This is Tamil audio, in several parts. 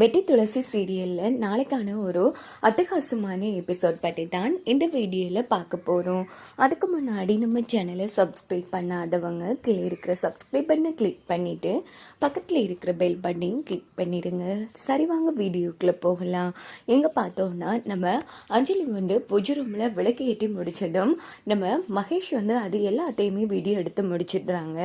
வெட்டி துளசி சீரியலில் நாளைக்கான ஒரு அட்டகாசமான எபிசோட் பற்றி தான் இந்த வீடியோவில் பார்க்க போகிறோம் அதுக்கு முன்னாடி நம்ம சேனலை சப்ஸ்கிரைப் பண்ணாதவங்க கீழே இருக்கிற சப்ஸ்கிரைப் பண்ண கிளிக் பண்ணிவிட்டு பக்கத்தில் இருக்கிற பெல் பட்டனையும் கிளிக் பண்ணிடுங்க சரி வாங்க வீடியோக்குள்ளே போகலாம். எங்கே பார்த்தோம்னா நம்ம அஞ்சலி வந்து பூஜை ரூமில் விளக்கு ஏற்றி முடிச்சதும் நம்ம மகேஷ் வந்து அது எல்லாத்தையுமே வீடியோ எடுத்து முடிச்சிடுறாங்க.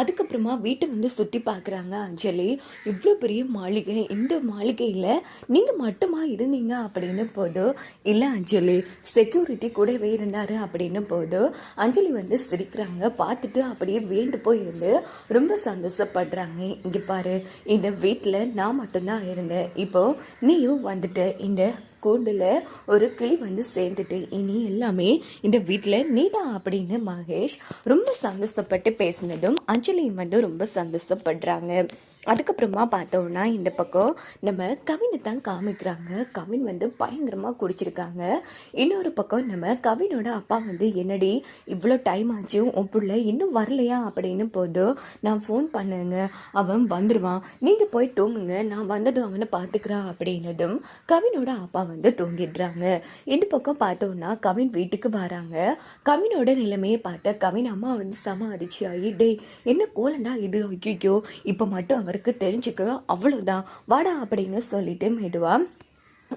அதுக்கப்புறமா வீட்டை வந்து சுற்றி பார்க்குறாங்க அஞ்சலி. இவ்வளோ பெரிய மாளிகை இந்த மாளிகையில் நீங்கள் மட்டுமா இருந்தீங்க அப்படின்னு போது இல்லை அஞ்சலி செக்யூரிட்டி கூடவே இருந்தார் அப்படின்னு போது அஞ்சலி வந்து சிரிக்கிறாங்க. பார்த்துட்டு அப்படியே வேண்டு போயிருந்து ரொம்ப சந்தோஷப்படுறாங்க. இங்கே பாரு இந்த வீட்டில் நான் மட்டும்தான் இருந்தேன். இப்போ நீயும் வந்துட்ட. இந்த கூண்டில் ஒரு கிளி வந்து சேர்ந்துட்டு இனி எல்லாமே இந்த வீட்டில் நீதான் அப்படின்னு மகேஷ் ரொம்ப சந்தோஷப்பட்டு பேசினதும் அஞ்சலியும் வந்து ரொம்ப சந்தோஷப்படுறாங்க. அதுக்கப்புறமா பார்த்தோம்னா இந்த பக்கம் நம்ம கவினை தான் காமிக்கிறாங்க. கவின் வந்து பயங்கரமாக குடிச்சிருக்காங்க. இன்னொரு பக்கம் நம்ம கவினோட அப்பா வந்து என்னடி இவ்வளோ டைம் ஆச்சு உன் பிள்ளை இன்னும் வரலையா? அப்படின்னு போதும் நான் ஃபோன் பண்ணுங்க. அவன் வந்துடுவான் நீங்கள் போய் தூங்குங்க. நான் வந்ததும் அவனை பார்த்துக்கிறான் அப்படின்னதும் கவினோட அப்பா வந்து தூங்கிடுறாங்க. இந்த பக்கம் பார்த்தோம்னா கவின் வீட்டுக்கு வராங்க. கவினோட நிலைமையை பார்த்த கவின் அம்மா வந்து சம அதிர்ச்சி ஆகி டேய் என்ன கோலண்டா இது? ஐயோ இப்போ மட்டும் அவருக்கு தெரிஞ்சுக்க அவ்வளோதான் வாடா அப்படின்னு சொல்லிட்டு மெதுவாக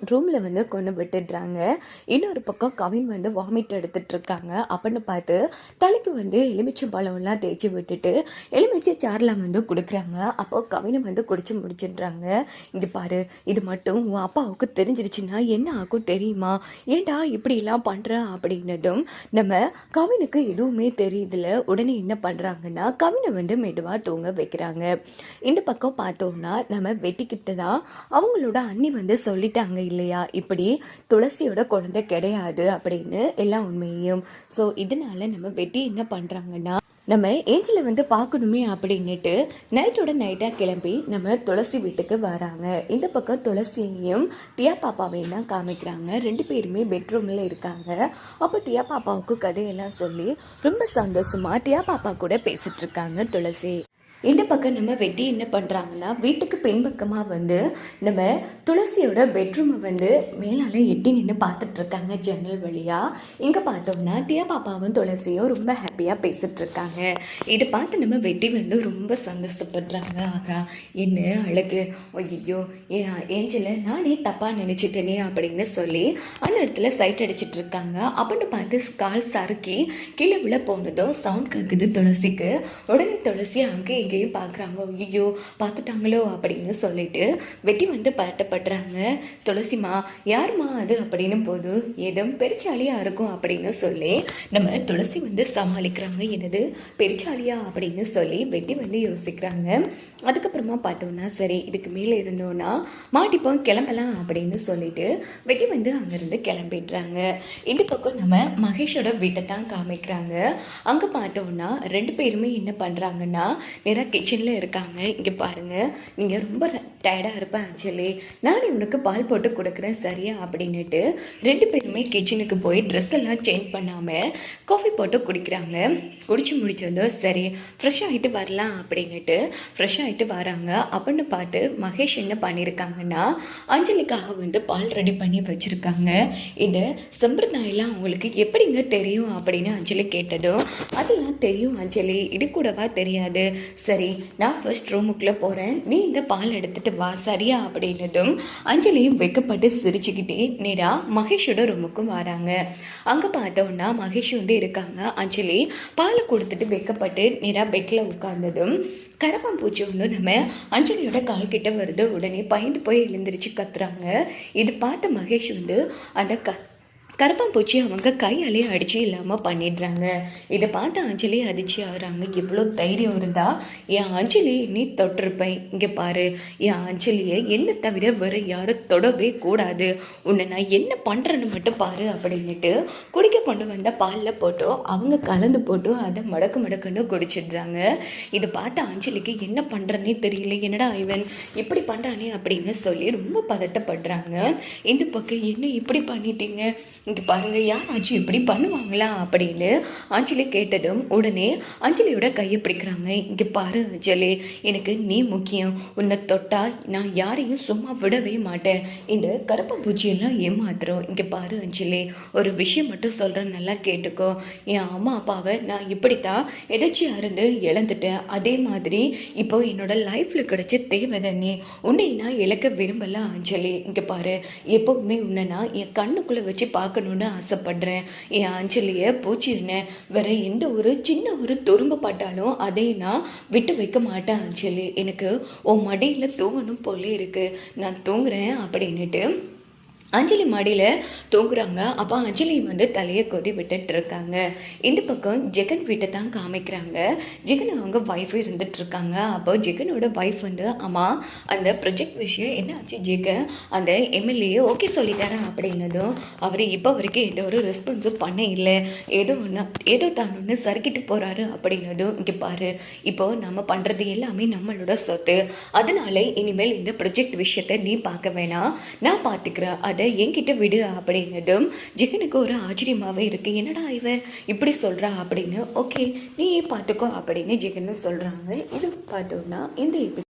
ரூமில் வந்து கொண்டு விட்டுடுறாங்க. இன்னொரு பக்கம் கவின் வந்து வாமிட் எடுத்துகிட்டு இருக்காங்க அப்படின்னு பார்த்து தலைக்கு வந்து எலுமிச்சை பழம்லாம் தேய்ச்சி விட்டுட்டு எலுமிச்சை சாரெலாம் வந்து கொடுக்குறாங்க. அப்போ கவினை வந்து குடிச்சு முடிச்சிடுறாங்க. இது பாரு இது மட்டும் உன் அப்பாவுக்கு தெரிஞ்சிருச்சுன்னா என்ன ஆகும் தெரியுமா? ஏண்டா இப்படிலாம் பண்ணுற அப்படின்னதும் நம்ம கவினுக்கு எதுவுமே தெரியுதுல. உடனே என்ன பண்ணுறாங்கன்னா கவினை வந்து மெதுவாக தூங்க வைக்கிறாங்க. இந்த பக்கம் பார்த்தோம்னா நம்ம வெட்டிக்கிட்டு தான் அவங்களோட அண்ணி வந்து சொல்லிட்டாங்க. இல்லையா? இப்படி துளசியோட குழந்தை கிடையாது அப்படின்னு எல்லாம் உண்மையும். ஸோ இதனால நம்ம வெட்டி என்ன பண்ணுறாங்கன்னா நம்ம ஏஞ்சலை வந்து பார்க்கணுமே அப்படின்னுட்டு நைட்டோட நைட்டாக கிளம்பி நம்ம துளசி வீட்டுக்கு வராங்க. இந்த பக்கம் துளசியையும் தியா பாப்பாவையும் தான் காமிக்கிறாங்க. ரெண்டு பேருமே பெட்ரூமில் இருக்காங்க. அப்போ தியா பாப்பாவுக்கு கதையெல்லாம் சொல்லி ரொம்ப சந்தோஷமா தியா பாப்பா கூட பேசிட்டு இருக்காங்க துளசி. இந்த பக்கம் நம்ம வெட்டி என்ன பண்ணுறாங்கன்னா வீட்டுக்கு பின்பக்கமாக வந்து நம்ம துளசியோட பெட்ரூமை வந்து மேலால் எட்டி நின்று பார்த்துட்ருக்காங்க ஜன்னல் வழியாக இங்கே பார்த்தோம்னா தியா பாப்பாவும் துளசியும் ரொம்ப ஹாப்பியாக பேசிகிட்ருக்காங்க இதை பார்த்து நம்ம வெட்டி வந்து ரொம்ப சந்தோஷப்படுறாங்க. ஆகா என்ன அழகு. ஐயோ ஏன் ஏஞ்சல நானே தப்பாக நினச்சிட்டேனே அப்படின்னு சொல்லி அந்த இடத்துல சைட் அடிச்சிட்டு இருக்காங்க அப்படின்னு பார்த்து கால் சறுக்கி கீழே விழ போனதும் சவுண்ட் கேட்குது துளசிக்கு. உடனே துளசி அங்கே இங்கேயும் பார்க்குறாங்க ஐயோ பார்த்துட்டாங்களோ அப்படின்னு சொல்லிட்டு வெட்டி வந்து பட்டப்படுறாங்க. துளசிமா யாருமா அது அப்படின்னு போது ஏதோ பெருச்சாலியாக இருக்கும் அப்படின்னு சொல்லி நம்ம துளசி வந்து சமாளிக்கிறாங்க. என்னது பெருச்சாலியா அப்படின்னு சொல்லி வெட்டி வந்து யோசிக்கிறாங்க. அதுக்கப்புறமா பார்த்தோம்னா சரி இதுக்கு மேலே இருந்தோன்னா மாட்டிப்போம் கிளம்பலாம் அப்படின்னு சொல்லிட்டு வெட்டி வந்து அங்கேருந்து கிளம்பிடுறாங்க. இந்த பக்கம் நம்ம மகேஷோட வீட்டை தான் காமிக்கிறாங்க. அங்கே பார்த்தோம்னா ரெண்டு பேருமே என்ன பண்ணுறாங்கன்னா நேராக கிச்சனில் இருக்காங்க. இங்கே பாருங்கள் நீங்கள் ரொம்ப டயர்டாக இருப்பேன் ஆக்சுவலி நானே உனக்கு பால் போட்டு கொடுக்குறேன் சரியா? அப்படின்னுட்டு ரெண்டு பேருமே கிச்சனுக்கு போய் ட்ரெஸ் எல்லாம் சேஞ்ச் பண்ணாமல் காஃபி போட்டு குடிக்கிறாங்க. குடிச்சு முடிச்சதும் சரி ஃப்ரெஷ் ஆகிட்டு வரலாம் அப்படின்னுட்டு ஃப்ரெஷ் ஆகிட்டு வராங்க. அப்படின்னு பார்த்து மகேஷ் என்ன பண்ணியிருக்காங்கன்னா அஞ்சலிக்காக வந்து பால் ரெடி பண்ணி வச்சுருக்காங்க. இந்த சம்பிரதாயம்லாம் அவங்களுக்கு எப்படிங்க தெரியும் அப்படின்னு அஞ்சலி கேட்டதும் அதெல்லாம் தெரியும் அஞ்சலி. இது கூடவா தெரியாது. சரி நான் ஃபர்ஸ்ட் ரூமுக்குள்ளே போகிறேன் நீ இந்த பால் எடுத்துகிட்டு வா சரியா? அப்படின்னதும் அஞ்சலியும் வெக்கப்பட்டு சிரிச்சுக்கிட்டே நேராக மகேஷோட ரூமுக்கும் வராங்க. அங்கே பார்த்தோன்னா மகேஷ் வந்து இருக்காங்க. அஞ்சலி பால் கொடுத்துட்டு வெக்கப்பட்டு நேராக பெட்டில் உட்கார்ந்ததும் கரப்பாம்பூச்சி ஒன்று நம்ம அஞ்சலியோட கால் கிட்ட வருது. உடனே பயந்து போய் எழுந்திரிச்சு கத்துறாங்க. இது பார்த்த மகேஷ் வந்து அந்த க கரப்பாம்பூச்சி அவங்க கையாலே அடிச்சு இல்லாமல் பண்ணிடுறாங்க. இதை பார்த்து அஞ்சலி அடிச்சு ஆகுறாங்க. எவ்வளோ தைரியம் இருந்தா என் அஞ்சலி நீ தொட்டிருப்பேன் இங்கே பாரு. என் அஞ்சலியை என்ன தவிர வேற யாரும் தொடவே கூடாது. உன்னை நான் என்ன பண்ணுறேன்னு மட்டும் பாரு அப்படின்னுட்டு குடிக்க கொண்டு வந்த பாலில் போட்டோ அவங்க கலந்து போட்டு அதை மடக்கு மடக்குன்னு குடிச்சிடுறாங்க. இதை பார்த்து அஞ்சலிக்கு என்ன பண்ணுறேன்னே தெரியல. என்னடா இவன் இப்படி பண்ணுறானே அப்படின்னு சொல்லி ரொம்ப பதட்டப்படுறாங்க. இந்த பக்கம் என்ன இப்படி பண்ணிட்டீங்க? இங்கே பாருங்கள் யார் ஆச்சு இப்படி பண்ணுவாங்களா? அப்படின்னு அஞ்சலி கேட்டதும் உடனே அஞ்சலியோட கையை பிடிக்கிறாங்க. இங்கே பாரு அஞ்சலி எனக்கு நீ முக்கியம். உன்னை தொட்டா நான் யாரையும் சும்மா விடவே மாட்டேன். இந்த கருப்பு பூச்சியெல்லாம் ஏமாத்துறோம். இங்கே பாரு அஞ்சலி ஒரு விஷயம் மட்டும் சொல்கிறேன் நல்லா கேட்டுக்கோ. என் அம்மா அப்பாவை நான் இப்படித்தான் எதாச்சியாக இருந்து இழந்துட்டேன். அதே மாதிரி இப்போ என்னோட லைஃப்பில் கிடைச்ச தேவை நீ. உன்னை நான் இழக்க விரும்பல அஞ்சலி. இங்கே பாரு எப்போவுமே உன்னை நான் என் கண்ணுக்குள்ளே வச்சு பார்க்க பார்க்கணுன்னு ஆசைப்படுறேன். என் ஆஞ்சலியை பூச்சி என்ன வேற எந்த ஒரு சின்ன ஒரு துரும்பு பட்டாலும் அதை நான் விட்டு வைக்க மாட்டேன் ஆஞ்சலி எனக்கு உன் மடியில் தூங்கணும் போல இருக்கு. நான் தூங்குறேன் அப்படின்னுட்டு அஞ்சலி மாடியில் தூங்குறாங்க. அப்போ அஞ்சலி வந்து தலையை கொதி விட்டுட்டு இருக்காங்க. இந்த பக்கம் ஜெகன் வீட்டை தான் காமிக்கிறாங்க. ஜெகன் அவங்க ஒய்ஃப் இருந்துட்டு இருக்காங்க. அப்போ ஜெகனோட ஒய்ஃப் வந்து அம்மா அந்த ப்ரொஜெக்ட் விஷயம் என்ன ஆச்சு ஜெகன்? அந்த எம்எல்ஏ ஓகே சொல்லிட்டாரன் அப்படின்னதும் அவர் இப்போ வரைக்கும் எந்த ஒரு ரெஸ்பான்ஸும் பண்ண இல்லை. ஏதோ ஒன்று ஏதோ தான் ஒன்று சறுக்கிட்டு போகிறாரு அப்படின்னதும் இங்கே பாரு. இப்போ நம்ம பண்ணுறது எல்லாமே நம்மளோட சொத்து. அதனால இனிமேல் இந்த ப்ரொஜெக்ட் விஷயத்தை நீ பார்க்க வேணாம். நான் பார்த்துக்கிறேன் அது என்கிட்ட விடு அப்படின்னதும் ஜெகனுக்கு ஒரு ஆச்சரியமாகவே இருக்கு. என்னடா இவ இப்படி சொல்கிறா அப்படின்னு ஓகே நீ பார்த்துக்கோ அப்படின்னு ஜெகன்னு சொல்கிறாங்க இது பார்த்தோம்னா இந்த episode